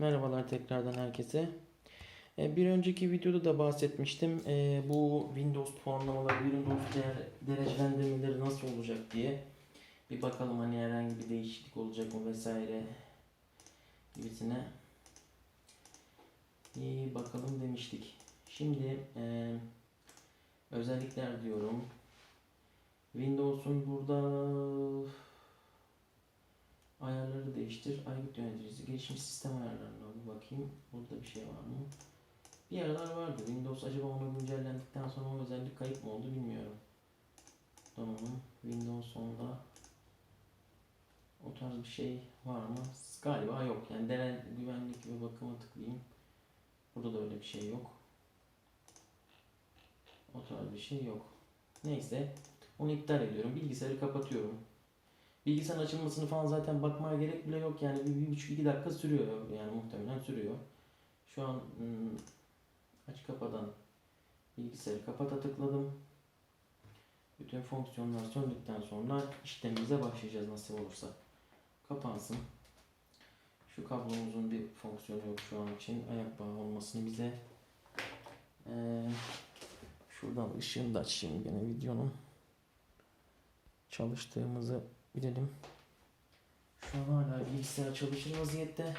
Merhabalar tekrardan herkese. E, Bir önceki videoda da bahsetmiştim. E, Bu Windows puanlamaları, Windows derecelendirmeleri nasıl olacak diye. Bir bakalım hani herhangi bir değişiklik olacak mı vesaire gibisine. Bir bakalım demiştik. Şimdi e, özellikler diyorum. Windows'un burada Ayarları değiştir. Aygıt yöneticisi. Gelişmiş sistem ayarlarına bir bakayım. Burada bir şey var mı? Bir aralar vardı. Windows acaba onu güncellendikten sonra o özellik kayıp mı oldu bilmiyorum. Donanım. Windows 10'da o tarz bir şey var mı? Galiba yok. Yani deney güvenlik ve bakıma tıklayayım. Burada da öyle bir şey yok. O tarz bir şey yok. Neyse. Onu iptal ediyorum. Bilgisayarı kapatıyorum. Bilgisayarın açılmasını falan zaten bakmaya gerek bile yok yani bir, bir buçuk iki dakika sürüyor yani muhtemelen sürüyor. Şu an hmm, aç kapadan bilgisayarı kapata tıkladım. Bütün fonksiyonlar söndükten sonra işlemimize başlayacağız nasip olursa. Kapansın. Şu kablomuzun bir fonksiyonu yok şu an için. Ayak bağı olmasını bize ee, şuradan ışığını da açayım gene videonun çalıştığımızı bilelim. Şu an hala bilgisayar çalışır vaziyette.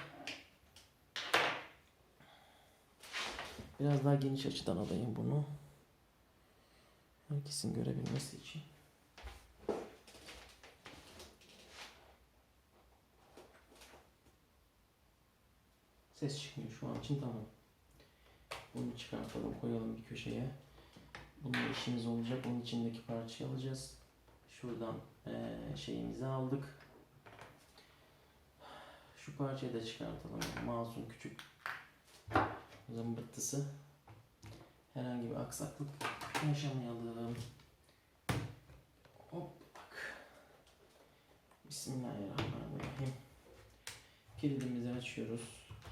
Biraz daha geniş açıdan alayım bunu. Herkesin görebilmesi için. Ses çıkmıyor şu an için tamam. Bunu çıkartalım koyalım bir köşeye. Bununla işimiz olacak. Onun içindeki parçayı alacağız. Şuradan eee, şeyimizi aldık. Şu parçayı da çıkartalım. Mouse'un küçük zımbırtısı. Herhangi bir aksaklık yaşamayalım. Hop bak. Bismillahirrahmanirrahim. Kilidimizi açıyoruz.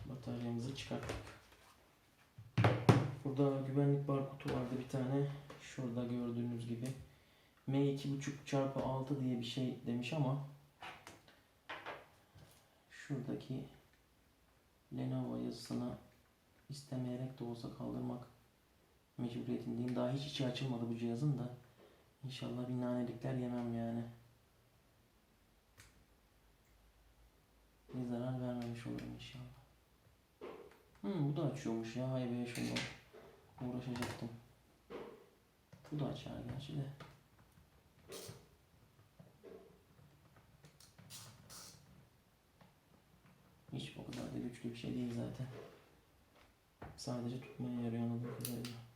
Bataryamızı çıkarttık. Burada güvenlik barkodu vardı bir tane. Şurada gördüğünüz gibi. M2.5 çarpı 6 diye bir şey demiş ama şuradaki Lenovo yazısını istemeyerek de olsa kaldırmak mecburiyetindeyim. Daha hiç içi açılmadı bu cihazın da. İnşallah bir nanelikler yemem yani. Bir zarar vermemiş olurum inşallah. Hmm, bu da açıyormuş ya. Hay be şunu uğraşacaktım. Bu da açar gerçi de. Hiç o kadar da güçlü bir şey değil zaten. Sadece tutmaya yarıyor anladığım kadarıyla.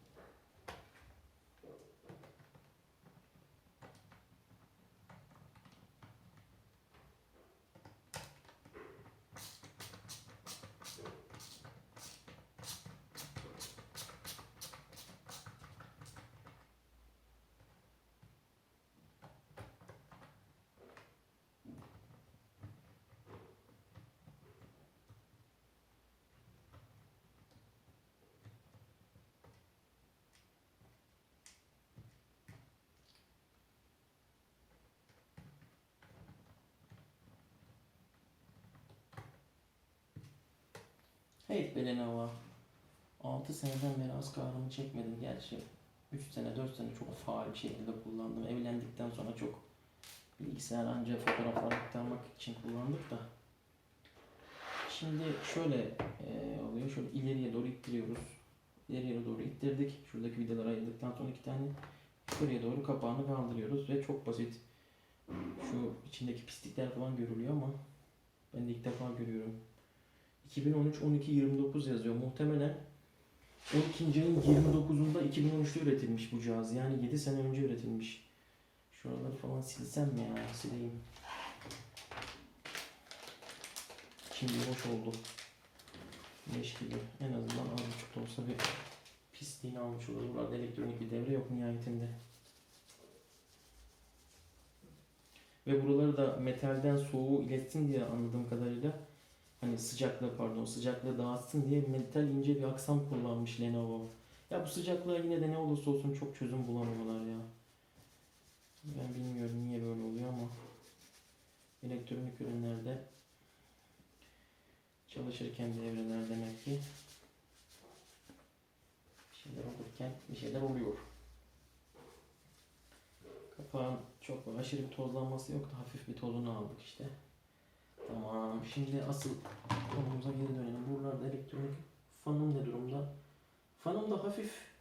Evet be Lenovo. 6 seneden beri az kahrımı çekmedim gerçi. 3 sene 4 sene çok faal bir şekilde kullandım. Evlendikten sonra çok bilgisayar ancak fotoğraflar aktarmak için kullandık da. Şimdi şöyle e, oluyor. Şöyle ileriye doğru ittiriyoruz. İleriye doğru ittirdik. Şuradaki vidaları ayırdıktan sonra iki tane şuraya doğru kapağını kaldırıyoruz ve çok basit. Şu içindeki pislikler falan görülüyor ama ben de ilk defa görüyorum. 2013 12 29 yazıyor. Muhtemelen 12. ayın 29'unda 2013'te üretilmiş bu cihaz. Yani 7 sene önce üretilmiş. Şuraları falan silsem mi ya? Sileyim. Şimdi hoş oldu. Leş gibi. En azından az buçuk da olsa bir pisliğini almış olur. Burada elektronik bir devre yok nihayetinde. Ve buraları da metalden soğuğu iletsin diye anladığım kadarıyla hani sıcaklığı pardon sıcaklığı dağıtsın diye metal ince bir aksam kullanmış Lenovo. Ya bu sıcaklığa yine de ne olursa olsun çok çözüm bulamıyorlar ya. Ben bilmiyorum niye böyle oluyor ama elektronik ürünlerde çalış çalışırken devreler demek ki bir şeyler olurken bir şeyler oluyor. Kapağın çok aşırı bir tozlanması yoktu. Hafif bir tozunu aldık işte. Tamam. Şimdi asıl konumuza geri dönelim. Buralarda elektronik fanım ne durumda? Fanımda hafif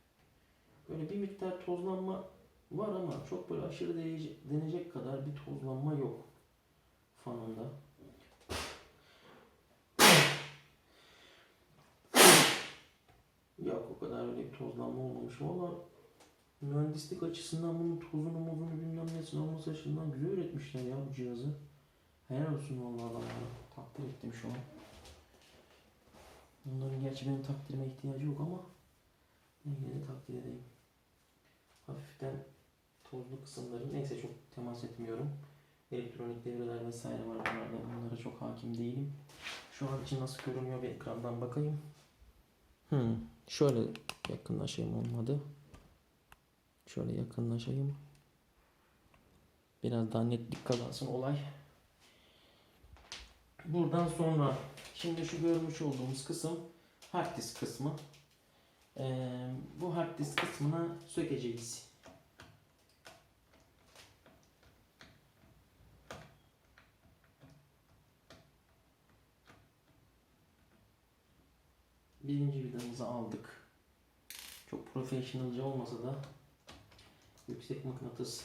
böyle bir miktar tozlanma var ama çok böyle aşırı denecek kadar bir tozlanma yok fanımda. Yok o kadar öyle bir tozlanma olmamış valla mühendislik açısından bunun tozunu mozunu bilmem nesini alması açısından güzel üretmişler ya bu cihazı. Helal olsun vallahi adamlara. Takdir ettim şu an. Bunların gerçi benim takdirime ihtiyacı yok ama yine de takdir edeyim. Hafiften tozlu kısımları neyse çok temas etmiyorum. Elektronik devreler vesaire var bunlarda. Bunlara çok hakim değilim. Şu an için nasıl görünüyor bir ekrandan bakayım. Hmm, şöyle yakınlaşayım olmadı. Şöyle yakınlaşayım. Biraz daha netlik kazansın olay. Buradan sonra şimdi şu görmüş olduğumuz kısım hard disk kısmı. Ee, bu hard disk kısmına sökeceğiz. Birinci vidamızı aldık. Çok professionalca olmasa da yüksek mıknatıs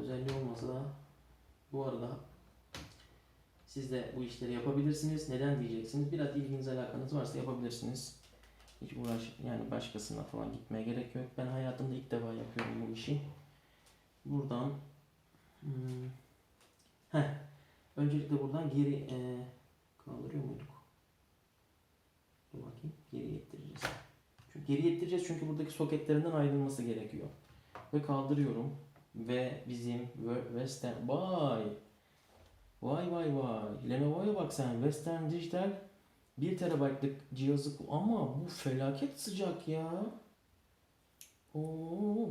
özelliği olmasa da bu arada siz de bu işleri yapabilirsiniz. Neden diyeceksiniz? Biraz ilginiz alakanız varsa yapabilirsiniz. Hiç uğraş yani başkasına falan gitmeye gerek yok. Ben hayatımda ilk defa yapıyorum bu işi. Buradan hmm, heh, öncelikle buradan geri e, kaldırıyor muyduk? Dur bakayım. Geri ittireceğiz. Çünkü geri ittireceğiz çünkü buradaki soketlerinden ayrılması gerekiyor. Ve kaldırıyorum. Ve bizim Western... Vay! Vay vay vay. Lenovo'ya bak sen. Western Digital 1 TB'lık cihazı ama bu felaket sıcak ya. Oo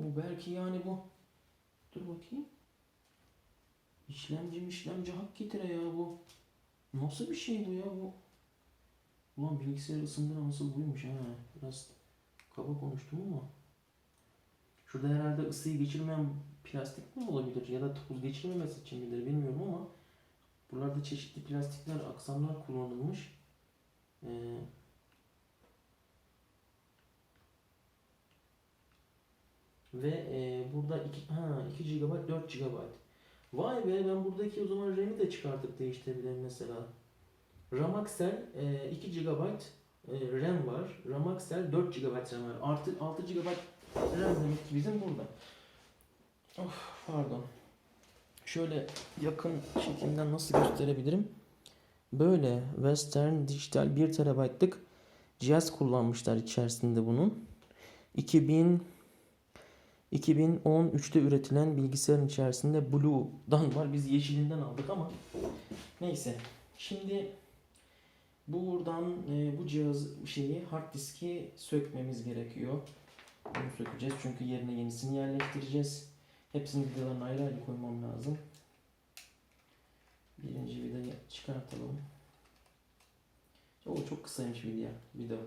bu belki yani bu. Dur bakayım. İşlemci işlemci hak getire ya bu. Nasıl bir şey bu ya bu? Ulan bilgisayar ısındıran nasıl buymuş ha. Biraz kaba konuştum ama. Şurada herhalde ısıyı geçirmeyen plastik mi olabilir ya da tuz geçirmemesi için midir bilmiyorum ama buralarda çeşitli plastikler, aksamlar kullanılmış. Ee, ve e, burada 2, ha, 2 GB 4 GB. Vay be ben buradaki o zaman RAM'i de çıkartıp değiştirebilirim mesela. Ramaxel e, 2 GB e, RAM var. Ramaxel 4 GB RAM var. Artı 6 GB RAM demek ki bizim burada. Of pardon. Şöyle yakın şekilden nasıl gösterebilirim? Böyle Western Digital 1 TB'lık cihaz kullanmışlar içerisinde bunun. 2000 2013'te üretilen bilgisayarın içerisinde Blue'dan var. Biz yeşilinden aldık ama neyse. Şimdi buradan e, bu cihaz şeyi hard diski sökmemiz gerekiyor. Bunu sökeceğiz çünkü yerine yenisini yerleştireceğiz. Hepsinin vidalarını ayrı ayrı koymam lazım. Birinci vidayı çıkartalım. O çok kısaymış video. Video.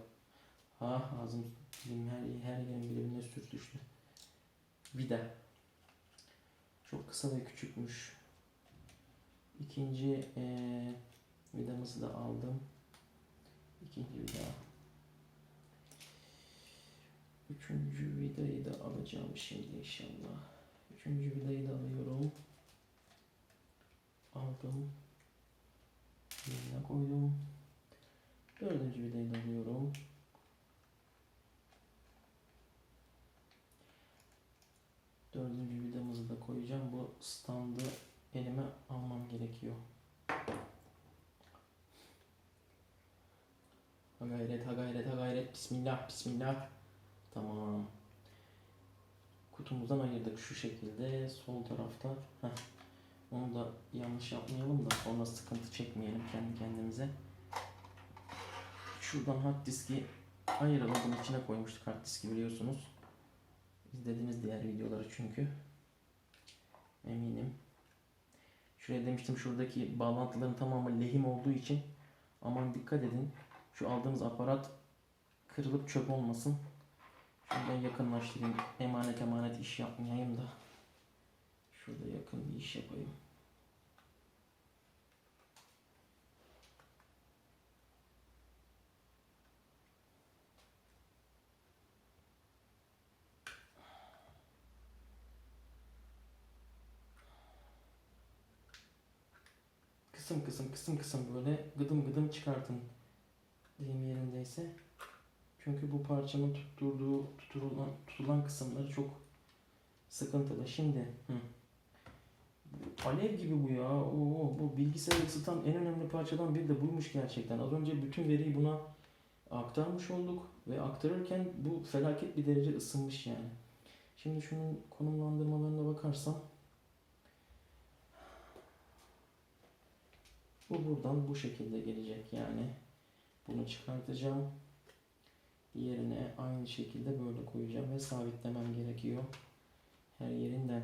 Ha ağzım dilim her, her yerim birbirine sürtüştü. Vida. Çok kısa ve küçükmüş. İkinci eee vidamızı da aldım. İkinci vida. Üçüncü vidayı da alacağım şimdi inşallah. Üçüncü vidayı da alıyorum. Aldım. Yerine koydum. Dördüncü vidayı da alıyorum. Dördüncü vidamızı da koyacağım. Bu standı elime almam gerekiyor. Ha gayret, ha gayret, ha gayret. Bismillah, bismillah. Tamam. Kutumuzdan ayırdık şu şekilde. Sol tarafta. Heh. Onu da yanlış yapmayalım da sonra sıkıntı çekmeyelim kendi kendimize. Şuradan hard diski ayıralım. Bunun içine koymuştuk hard diski biliyorsunuz. İzlediğiniz diğer videoları çünkü. Eminim. Şuraya demiştim şuradaki bağlantıların tamamı lehim olduğu için Aman dikkat edin. Şu aldığımız aparat kırılıp çöp olmasın. Şuradan yakınlaştırayım. Emanet emanet iş yapmayayım da. Şurada yakın bir iş yapayım. Kısım kısım kısım kısım böyle gıdım gıdım çıkartın. Deyim yerindeyse. Çünkü bu parçamın tutturduğu, tutulan, tutulan kısımları çok sıkıntılı. Şimdi hı. Alev gibi bu ya. Oo, bu bilgisayarı ısıtan en önemli parçadan biri de buymuş gerçekten. Az önce bütün veriyi buna aktarmış olduk ve aktarırken bu felaket bir derece ısınmış yani. Şimdi şunun konumlandırmalarına bakarsam bu buradan bu şekilde gelecek yani. Bunu çıkartacağım. Diğerine aynı şekilde böyle koyacağım ve sabitlemem gerekiyor. Her yerinden.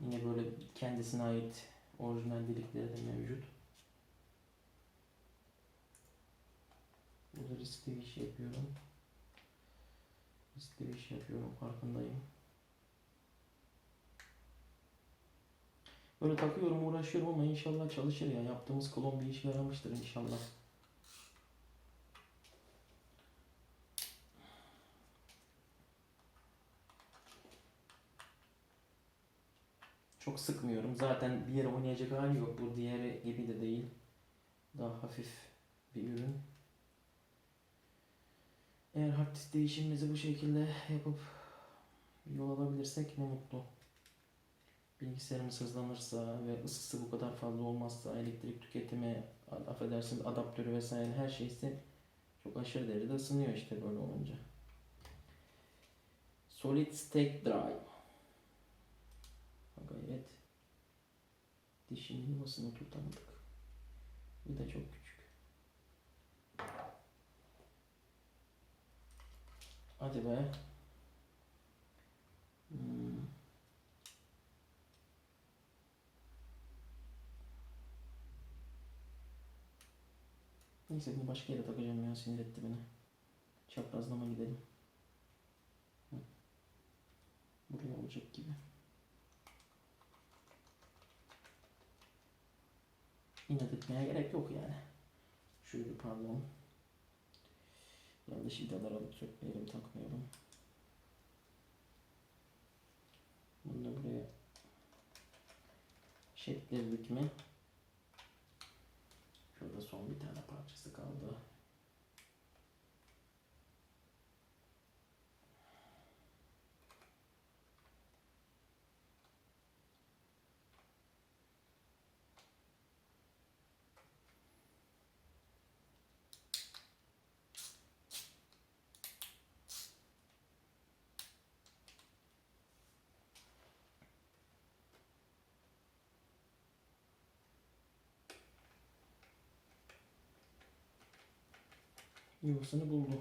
Yine böyle kendisine ait orijinal delikleri de mevcut. Burada riskli bir iş yapıyorum. Riskli bir iş yapıyorum farkındayım. Böyle takıyorum uğraşıyorum ama inşallah çalışır ya. Yaptığımız klon bir işe yaramıştır inşallah. Çok sıkmıyorum. Zaten bir yere oynayacak hali yok. Bu diğeri gibi de değil. Daha hafif bir ürün. Eğer hard değişimimizi bu şekilde yapıp yol alabilirsek ne mutlu. Bilgisayarımız hızlanırsa ve ısısı bu kadar fazla olmazsa elektrik tüketimi, affedersiniz adaptörü vesaire her şeysi çok aşırı derecede ısınıyor işte böyle olunca. Solid State Drive. Ha, Gayet dişin yuvasını tutamadık. Bir de çok küçük. Hadi be. Hmm. Neyse bunu başka yere takacağım ya sinir etti beni. Çaprazlama gidelim. Buraya olacak gibi. İnat etmeye gerek yok yani. Şöyle pardon. Yanlış vidalar alıp sökmeyelim takmayalım. Bunu da buraya şekledik mi? Şurada son bir tane parçası kaldı. Yuvasını buldu.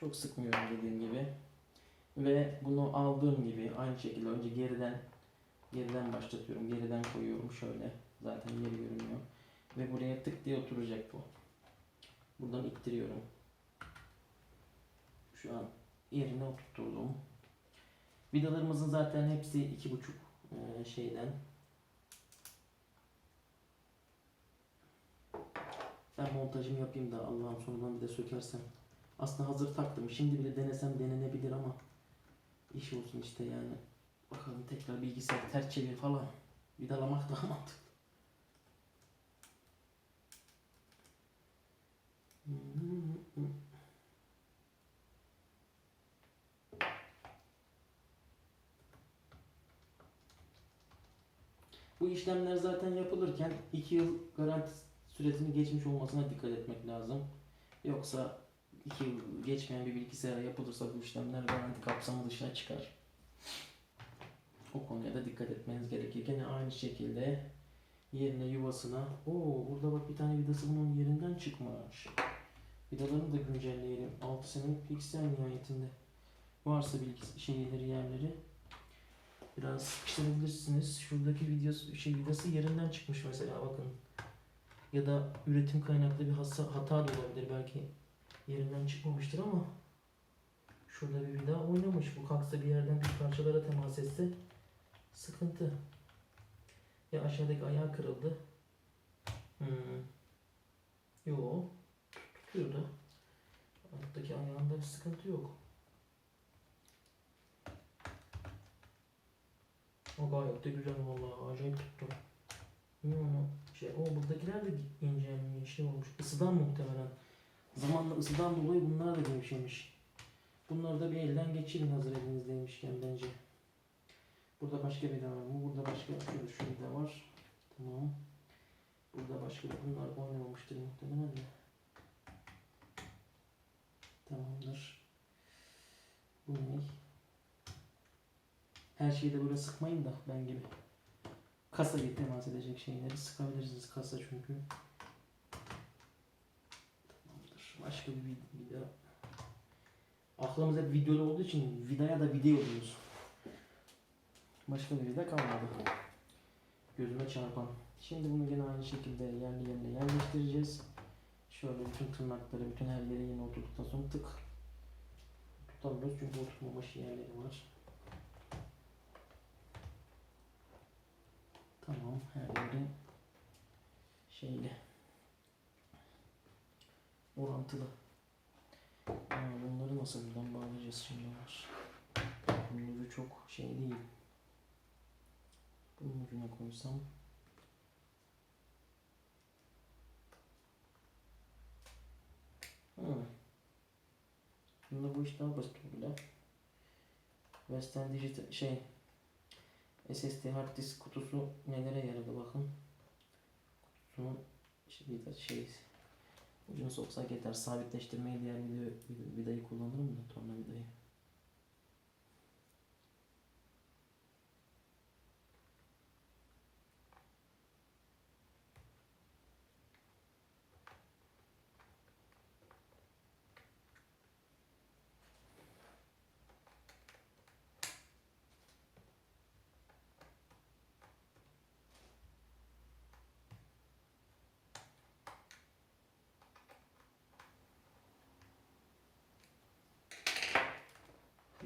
Çok sıkmıyorum dediğim gibi. Ve bunu aldığım gibi aynı şekilde önce geriden geriden başlatıyorum. Geriden koyuyorum şöyle. Zaten yeri görünüyor. Ve buraya tık diye oturacak bu. Buradan ittiriyorum. Şu an yerine oturtturdum. Vidalarımızın zaten hepsi iki buçuk eee, şeyden Ben montajımı yapayım da Allah'ım sonradan bir de sökersem. Aslında hazır taktım. Şimdi bile denesem denenebilir ama iş olsun işte yani. Bakalım tekrar bilgisayar ters çevir falan. Vidalamak daha mantıklı. Bu işlemler zaten yapılırken 2 yıl garanti süresini geçmiş olmasına dikkat etmek lazım. Yoksa 2 yıl geçmeyen bir bilgisayara yapılırsa bu işlemler garanti kapsamı dışına çıkar. O konuya da dikkat etmeniz gerekir. Gene aynı şekilde yerine yuvasına. Oo burada bak bir tane vidası bunun yerinden çıkmış. Vidalarını da güncelleyelim. 6 senelik bilgisayar nihayetinde. Varsa bilgis şeyleri yerleri. Biraz sıkıştırabilirsiniz. Şuradaki videosu, şey vidası yerinden çıkmış mesela bakın. Ya da üretim kaynaklı bir hasa, hata da olabilir belki. Yerinden çıkmamıştır ama şurada bir vida oynamış. Bu kalksa bir yerden bir parçalara temas etse sıkıntı. Ya aşağıdaki ayağı kırıldı. Hmm. Yo. Tutuyor da. Alttaki ayağında bir sıkıntı yok. O gayet de güzel vallahi acayip tuttu. Hmm, şey, buradakiler de incelmiş, şey olmuş. Isıdan muhtemelen. Zamanla ısıdan dolayı bunlar da gevşemiş. Bunları da bir elden geçirin hazır elinizdeymişken bence. Burada başka bir de var mı? Burada başka şurada şurada var. Tamam. Burada başka bunlar oynamamıştır muhtemelen de. Tamamdır. Bu ne? Her şeyi de böyle sıkmayın da ben gibi. Kasa gibi temas edecek şeyleri sıkabilirsiniz kasa çünkü. Tamamdır. Başka bir vid- vida. Aklımız hep videolu olduğu için vidaya da video diyoruz. Başka bir vida kalmadı. Gözüme çarpan. Şimdi bunu yine aynı şekilde yerli yerine yerleştireceğiz. Şöyle bütün tırnakları, bütün her yere yine oturttuktan sonra tık. Tutamıyoruz çünkü oturmamış yerleri var. Tamam, her yeri şeyle orantılı. Aa, bunları nasıl buradan bağlayacağız şimdi var. Ucu çok şey değil. Bunun ucuna koysam Hı. Bunda bu iş daha basit oldu. Western Digital şey SSD hard disk kutusu nelere yaradı bakın. Kutusunun işte bir de şey ucunu soksak yeter. Sabitleştirmeye diğer video, vidayı kullanırım da torna vidayı.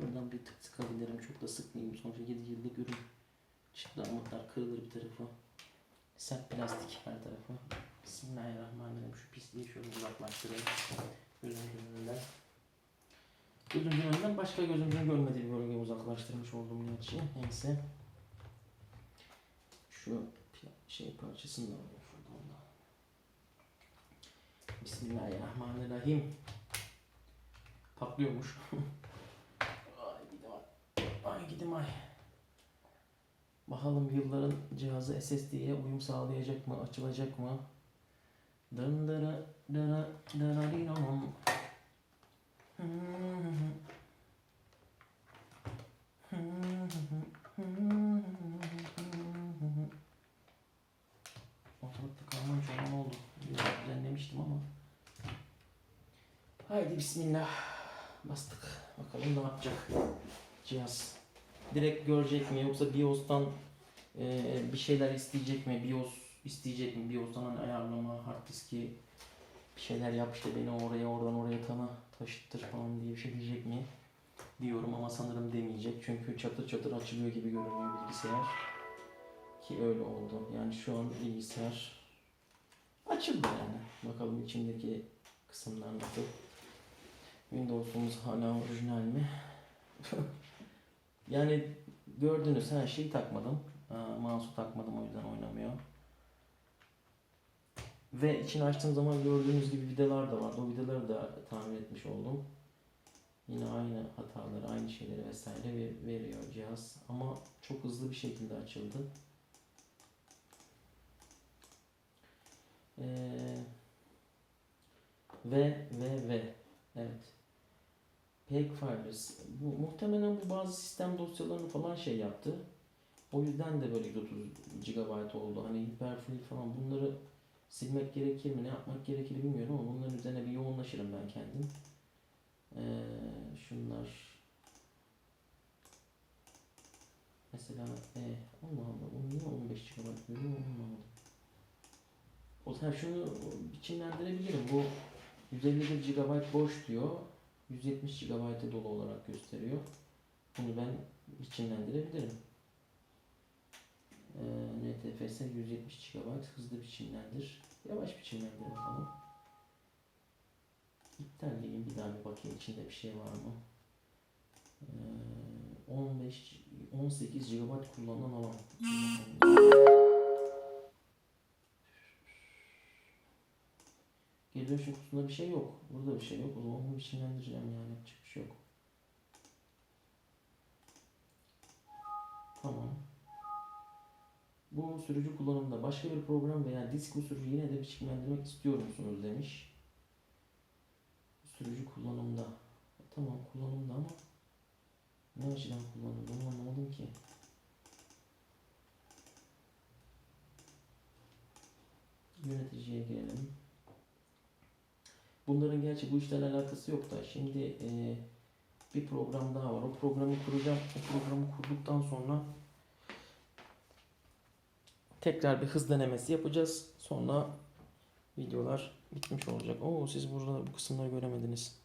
Buradan bir tık sıkabilirim. Çok da sıkmayayım. Sonuçta 7 yıllık ürün. Çıktı amutlar kırılır bir tarafı. Sert plastik her tarafı. Bismillahirrahmanirrahim. Şu pisliği şöyle uzaklaştırayım. Gözümüzün önünden. Gözümüzün önünden başka gözümüzün görmediği bir uzaklaştırmış oldum gerçi. Neyse. Şu şey parçasını da alayım şuradan da. Bismillahirrahmanirrahim. Patlıyormuş. ay gidim ay. Bakalım yılların cihazı SSD'ye uyum sağlayacak mı? Açılacak mı? Dın dırı dırı dinom. Ortalıkta kalmamış olan oldu. Biraz düzenlemiştim ama. Haydi bismillah. Bastık. Bakalım ne yapacak cihaz. Direkt görecek mi yoksa BIOS'tan e, bir şeyler isteyecek mi? BIOS isteyecek mi? BIOS'tan hani ayarlama, hard diski bir şeyler yap işte beni oraya oradan oraya tana taşıttır falan diye bir şey diyecek mi? Diyorum ama sanırım demeyecek. Çünkü çatır çatır açılıyor gibi görünüyor bilgisayar. Ki öyle oldu. Yani şu an bilgisayar açıldı yani. Bakalım içindeki kısımlar nasıl. Windows'umuz hala orijinal mi? yani gördüğünüz her şeyi takmadım. Aa, Mouse'u takmadım o yüzden oynamıyor. Ve içini açtığım zaman gördüğünüz gibi vidalar da vardı. O vidaları da tamir etmiş oldum. Yine aynı hataları, aynı şeyleri vesaire ve- veriyor cihaz. Ama çok hızlı bir şekilde açıldı. Ee, ve ve ve evet. Peg Files. Bu, muhtemelen bu bazı sistem dosyalarını falan şey yaptı. O yüzden de böyle 130 GB oldu. Hani hiperfil falan bunları silmek gerekir mi, ne yapmak gerekir bilmiyorum ama bunların üzerine bir yoğunlaşırım ben kendim. Ee, şunlar mesela e, Allah Allah bunu niye 15 GB veriyor anlamadım. O zaman şunu biçimlendirebilirim. Bu 151 GB boş diyor. 170 GB'ı dolu olarak gösteriyor. Bunu ben biçimlendirebilirim. Ee, NTFS 170 GB hızlı biçimlendir. Yavaş biçimlendir bakalım. İptal diyeyim bir daha bir bakayım içinde bir şey var mı? Ee, 15 18 GB kullanılan alan. Geliyor şu kutusunda bir şey yok. Burada bir şey yok. O zaman onu biçimlendireceğim yani. Yapacak bir şey yok. Tamam. Bu sürücü kullanımında başka bir program veya disk usulü yine de biçimlendirmek istiyor musunuz demiş. Sürücü kullanımda. Tamam kullanımda ama ne açıdan kullanımda onu anlamadım ki. Yöneticiye gelelim. Bunların gerçi bu işlerle alakası yok da şimdi e, bir program daha var. O programı kuracağım. O programı kurduktan sonra tekrar bir hız denemesi yapacağız. Sonra videolar bitmiş olacak. Oo siz burada bu kısımları göremediniz.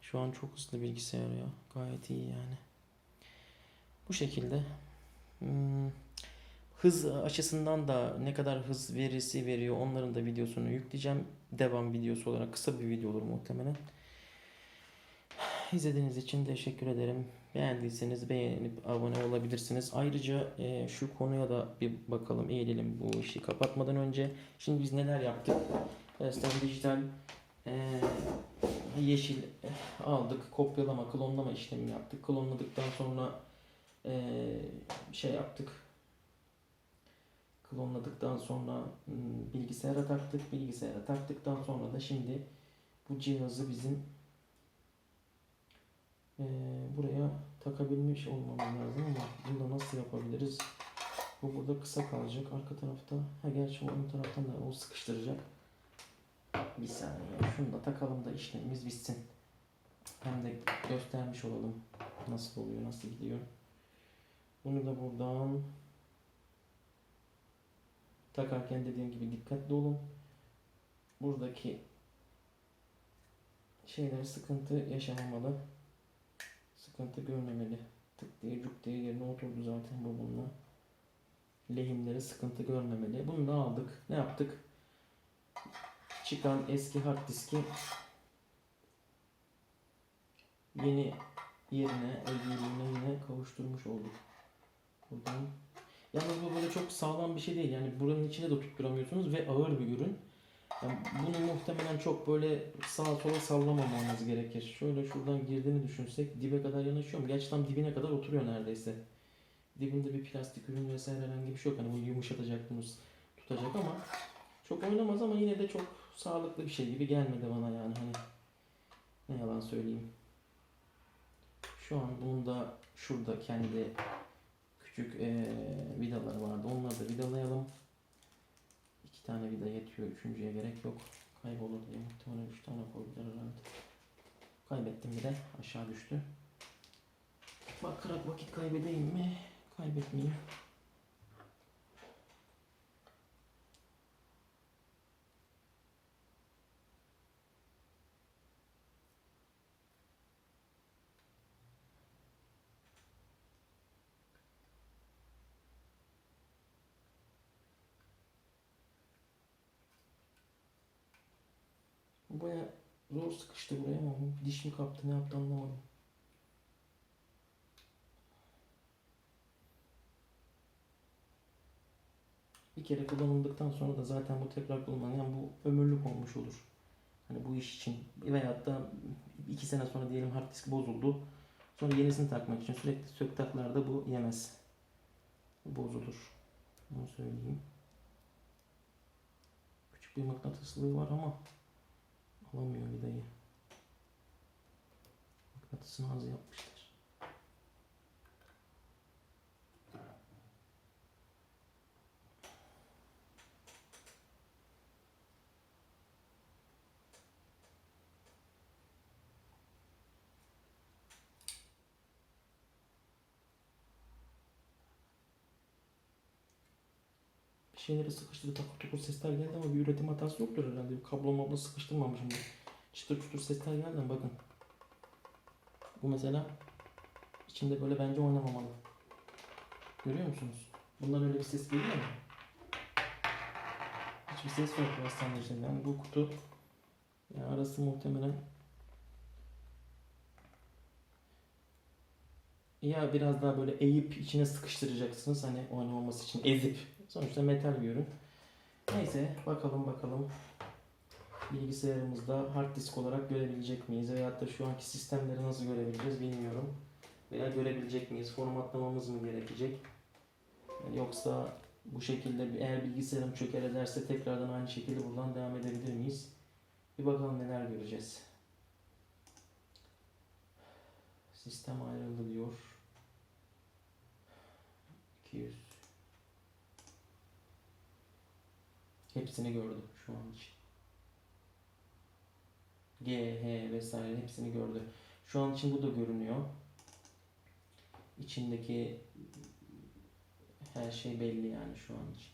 Şu an çok hızlı bilgisayar ya. Gayet iyi yani. Bu şekilde. Hmm, Hız açısından da ne kadar hız verisi veriyor onların da videosunu yükleyeceğim. Devam videosu olarak kısa bir video olur muhtemelen. İzlediğiniz için teşekkür ederim. Beğendiyseniz beğenip abone olabilirsiniz. Ayrıca e, şu konuya da bir bakalım, eğilelim bu işi kapatmadan önce. Şimdi biz neler yaptık? Western Dijital e, yeşil e, aldık. Kopyalama, klonlama işlemi yaptık. Klonladıktan sonra e, şey yaptık. Klonladıktan sonra bilgisayara taktık. Bilgisayara taktıktan sonra da şimdi bu cihazı bizim buraya takabilmiş olmamız lazım ama bunu da nasıl yapabiliriz? Bu burada kısa kalacak. Arka tarafta, ha gerçi ön taraftan da o sıkıştıracak. Bir saniye. Şunu da takalım da işlemimiz bitsin. Hem de göstermiş olalım nasıl oluyor, nasıl gidiyor. Bunu da buradan takarken dediğim gibi dikkatli olun. Buradaki şeyler sıkıntı yaşamamalı sıkıntı görmemeli. Tık diye cuk diye yerine oturdu zaten bu bununla. Lehimleri sıkıntı görmemeli. Bunu da aldık. Ne yaptık? Çıkan eski hard diski yeni yerine, yine kavuşturmuş olduk. Buradan. Yalnız bu böyle çok sağlam bir şey değil. Yani buranın içine de tutturamıyorsunuz ve ağır bir ürün. Yani bunu muhtemelen çok böyle sağa sola sallamamanız gerekir. Şöyle şuradan girdiğini düşünsek dibe kadar yanaşıyor mu? Gerçi tam dibine kadar oturuyor neredeyse. Dibinde bir plastik ürün vesaire herhangi bir şey yok. Hani bunu yumuşatacak bunu tutacak ama çok oynamaz ama yine de çok sağlıklı bir şey gibi gelmedi bana yani hani ne yalan söyleyeyim. Şu an bunda şurada kendi küçük ee, vidaları vardı. Onları da vidalayalım. İki tane vida yetiyor. Üçüncüye gerek yok. Kaybolur diye muhtemelen üç tane koydular herhalde. Kaybettim bir de. Aşağı düştü. Bakarak vakit kaybedeyim mi? Kaybetmeyeyim. Zor sıkıştı buraya ama diş mi kaptı ne yaptı anlamadım. Bir kere kullanıldıktan sonra da zaten bu tekrar kullanılan yani bu ömürlük olmuş olur. Hani bu iş için veyahut da iki sene sonra diyelim hard disk bozuldu. Sonra yenisini takmak için sürekli sök taklarda bu yemez. Bozulur. Bunu söyleyeyim. Küçük bir mıknatıslığı var ama alamıyor vidayı. Mıknatısını az yapmışlar. Şeyleri sıkıştırdı takır tukur sesler geldi ama bir üretim hatası yoktur herhalde. Bir kablo mablo sıkıştırmamışım. Çıtır çıtır sesler geldi bakın. Bu mesela içinde böyle bence oynamamalı. Görüyor musunuz? Bundan öyle bir ses geliyor mu? Hiçbir ses yok hastanede. Yani bu kutu yani arası muhtemelen ya biraz daha böyle eğip içine sıkıştıracaksınız hani oynamaması için ezip. Sonuçta metal bir ürün. Neyse bakalım bakalım bilgisayarımızda hard disk olarak görebilecek miyiz veyahut da şu anki sistemleri nasıl görebileceğiz bilmiyorum. Veya görebilecek miyiz? Formatlamamız mı gerekecek? Yoksa bu şekilde eğer bilgisayarım çöker ederse tekrardan aynı şekilde buradan devam edebilir miyiz? Bir bakalım neler göreceğiz. Sistem ayrıldı diyor. 200. Hepsini gördü şu an için. G, H vesaire hepsini gördü. Şu an için bu da görünüyor. İçindeki her şey belli yani şu an için.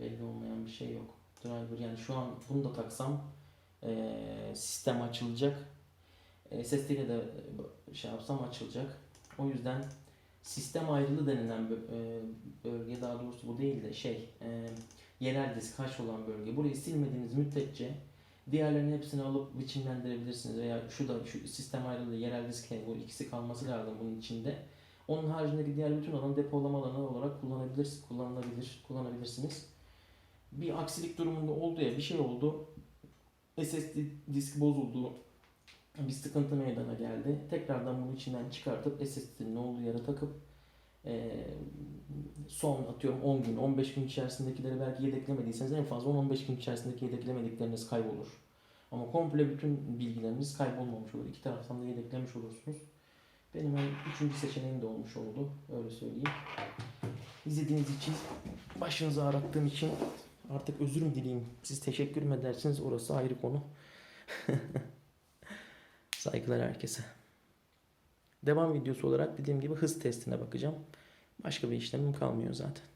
Belli olmayan bir şey yok. Driver yani şu an bunu da taksam sistem açılacak. E, SSD ile de şey yapsam açılacak. O yüzden sistem ayrılı denilen bö- bölge daha doğrusu bu değil de şey yerel disk haş olan bölge. Burayı silmediğiniz müddetçe diğerlerinin hepsini alıp biçimlendirebilirsiniz veya şu da şu sistem ayrılığı yerel disk bu ikisi kalması lazım bunun içinde. Onun haricindeki diğer bütün alanı depolama alanı olarak kullanabilir, kullanılabilir, kullanabilirsiniz. Bir aksilik durumunda oldu ya bir şey oldu. SSD disk bozuldu. Bir sıkıntı meydana geldi. Tekrardan bunu içinden çıkartıp SSD'nin olduğu yere takıp eee, son atıyorum 10 gün, 15 gün içerisindekileri belki yedeklemediyseniz en fazla 10-15 gün içerisindeki yedeklemedikleriniz kaybolur. Ama komple bütün bilgileriniz kaybolmamış olur. İki taraftan da yedeklemiş olursunuz. Benim en üçüncü seçeneğim de olmuş oldu. Öyle söyleyeyim. İzlediğiniz için, başınızı ağrıttığım için artık özür mü dileyim? Siz teşekkür mü edersiniz? Orası ayrı konu. Saygılar herkese. Devam videosu olarak dediğim gibi hız testine bakacağım. Başka bir işlemim kalmıyor zaten.